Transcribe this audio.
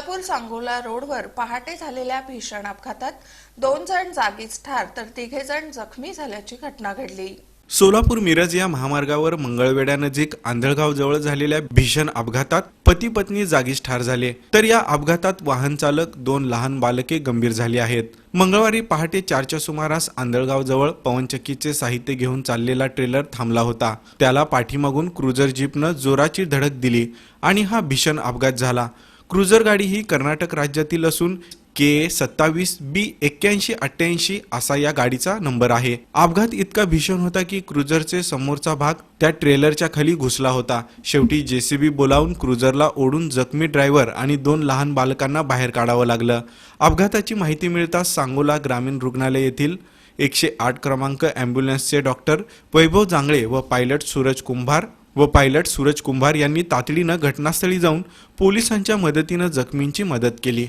सोलापूर सांगोला रोडवर पहाटे झालेल्या भीषण अपघातात दोन जण जागीच ठार तर तिघे जण जखमी झाल्याची घटना घडली. सोलापूर मिरज या महामार्गावर मंगळवेड्यानजीक आंधळगाव जवळ झालेल्या भीषण अपघातात पती पत्नी जागीच ठार झाले. तर या अपघातात वाहन चालक दोन लहान बालके गंभीर झाली आहेत. मंगळवारी पहाटे चारच्या सुमारास आंधळगाव जवळ पवनचक्कीचे साहित्य घेऊन चाललेला ट्रेलर थांबला होता. त्याला पाठीमागून क्रुझर जीपनं जोराची धडक दिली आणि हा भीषण अपघात झाला. क्रुझर गाडी ही कर्नाटक राज्यातील असून के सत्तावीस बी एक्क्याऐंशी अठ्ठ्याऐंशी असा या गाडीचा नंबर आहे. अपघात इतका भीषण होता की क्रुझरचे समोरचा भाग त्या ट्रेलरच्या खाली घुसला होता. शेवटी जेसीबी बोलावून क्रुझरला ओढून जखमी ड्रायव्हर आणि दोन लहान बालकांना बाहेर काढावं लागलं. अपघाताची माहिती मिळताच सांगोला ग्रामीण रुग्णालय येथील एकशे आठ क्रमांक अँब्युलन्सचे डॉक्टर वैभव जांगळे व पायलट सूरज कुंभार व पायलट सूरज कुंभार यांनी तातडीनं घटनास्थळी जाऊन पोलिसांच्या मदतीनं जखमींची मदत केली.